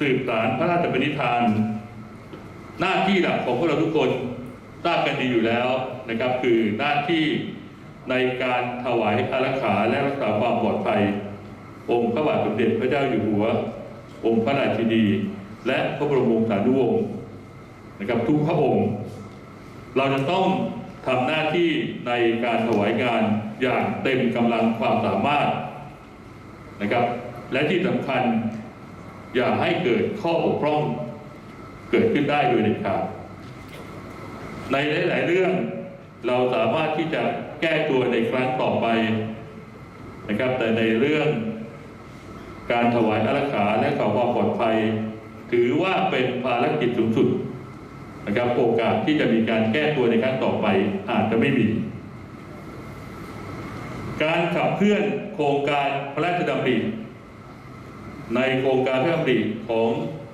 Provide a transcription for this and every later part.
สืบสารพระราชปณิธาน หน้าที่หลักของพวกเราทุกคนทราบกันดีอยู่แล้วนะครับ คือหน้าที่ในการถวายอารักขาและรักษาความปลอดภัย องค์พระบาทสมเด็จพระเจ้าอยู่หัว องค์พระราชินี และพระบรมวงศานุวงศ์นะครับทุกพระองค์ เราจะต้องทำหน้าที่ในการถวายงานอย่างเต็มกำลังความสามารถนะครับ และที่สำคัญ อย่าให้เกิดข้อบกพร่องเกิดขึ้นได้โดยเด็ดขาดในหลาย ๆ เรื่องเราสามารถที่จะแก้ตัวในครั้งต่อไปนะครับ แต่ในเรื่องการถวายอารักขาและขอความปลอดภัย ถือว่าเป็นภารกิจสูงสุดนะครับโอกาสที่จะมีการแก้ตัวในครั้งต่อไปอาจจะไม่มี การขับเคลื่อนโครงการพระราชดำริ ในโครงการพระราชดำริของ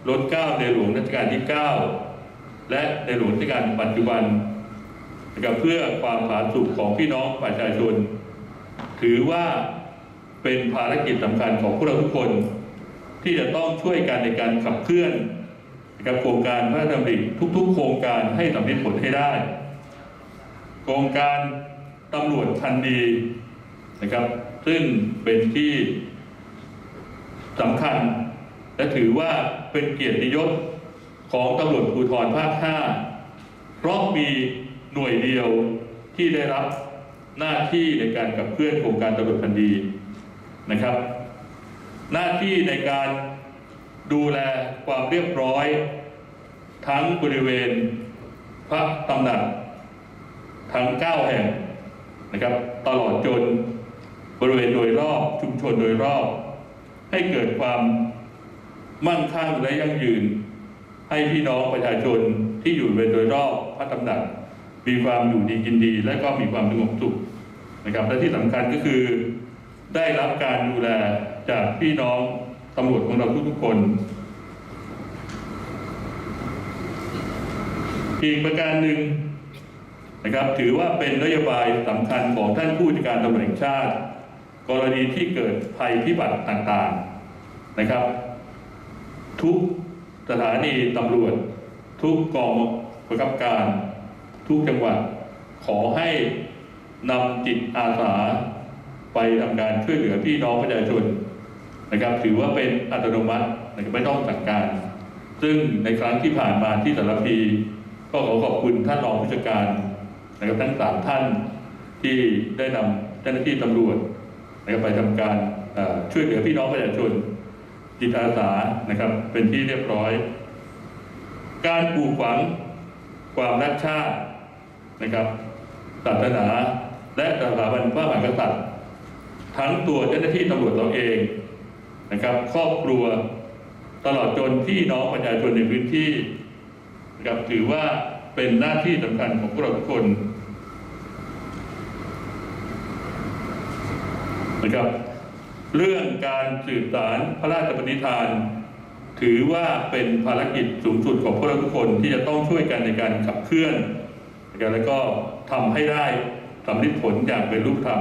รถเก้าในหลวงรัชกาลที่ 9 และในหลวงรัชกาลปัจจุบันนะครับเพื่อความผาสุกของพี่น้องประชาชน ถือว่าเป็นภารกิจสำคัญของพวกเราทุกคน ที่จะต้องช่วยกันในการขับเคลื่อนนะครับโครงการพระราชดำริทุก ๆ โครงการให้สำเร็จผลให้ได้ โครงการตำรวจทันดีนะครับ ซึ่งเป็นที่ สำคัญ และถือว่าเป็นเกียรติยศของตำรวจภูธรภาค 5 เพราะมีหน่วยเดียวที่ได้รับหน้าที่ในการขับเคลื่อนโครงการตำรวจทันดีนะครับ หน้าที่ในการดูแลความเรียบร้อย ทั้งบริเวณพระตำหนักทั้ง 9 แห่งนะครับ ตลอดจนบริเวณโดยรอบชุมชนโดยรอบ ให้เกิดความมั่งคั่งและยั่งยืน ให้พี่น้องประชาชนที่อยู่บริเวณโดยรอบพระตำหนัก มีความอยู่ดีกินดี และก็มีความสงบสุขนะครับและที่สำคัญก็คือได้รับการดูแลจากพี่น้องตำรวจของเราทุกๆคน อีกประการหนึ่งนะครับถือว่าเป็นนโยบายสำคัญของท่านผู้จัดการตำรวจแห่งชาติ กรณีที่เกิดภัยพิบัติต่างๆนะครับ ทุกสถานีตำรวจ ทุกกองประคับการ ทุกจังหวัด ขอให้นำจิตอาสาไปทำการช่วยเหลือพี่น้องประชาชนนะครับ ถือว่าเป็นอัตโนมัตินะครับไม่ต้องสั่งการ ซึ่งในครั้งที่ผ่านมาที่สารพีก็ขอขอบคุณท่านรองผู้จัดการนะครับทั้งสามท่านที่ได้นำเจ้าหน้าที่ตำรวจ นะครับไปทำการช่วยเหลือพี่น้องประชาชนจิตอาสานะครับ เป็นที่เรียบร้อย การปลูกฝังความรักชาตินะครับศาสนาและสถาบันพระมหากษัตริย์ ทั้งตัวเจ้าหน้าที่ตำรวจเราเองนะครับ ครอบครัวตลอดจนพี่น้องประชาชนในพื้นที่นะครับถือว่าเป็นหน้าที่สำคัญของพวกเราทุกคน นะครับ เรื่องการสืบสารพระราชปณิธาน ถือว่าเป็นภารกิจสูงสุดของพวกเราทุกคนที่จะต้องช่วยกันในการขับเคลื่อนนะครับแล้วก็ทำให้ได้สำเร็จผลอย่างเป็นรูปธรรม